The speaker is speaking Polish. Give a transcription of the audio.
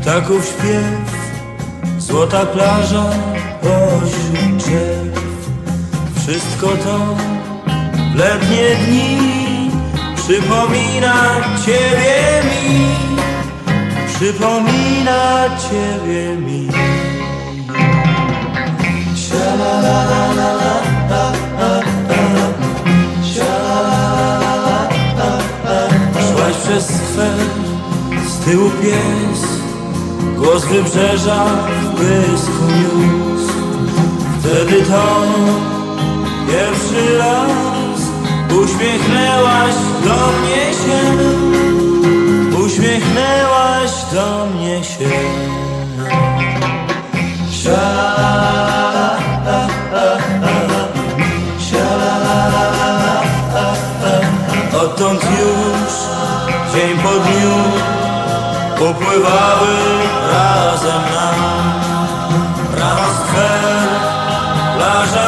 Ptaków śpiew, złota plaża pośród drzew. Wszystko to w letnie dni Przypomina Ciebie mi Przypomina Ciebie mi. Szłaś przez sfer, tyłu pies Głos wybrzeża w błysku Wtedy to pierwszy raz Uśmiechnęłaś do mnie się. Uśmiechnęłaś do mnie się. Odtąd już dzień po dniu upływały razem nam. Rano skwer, plaża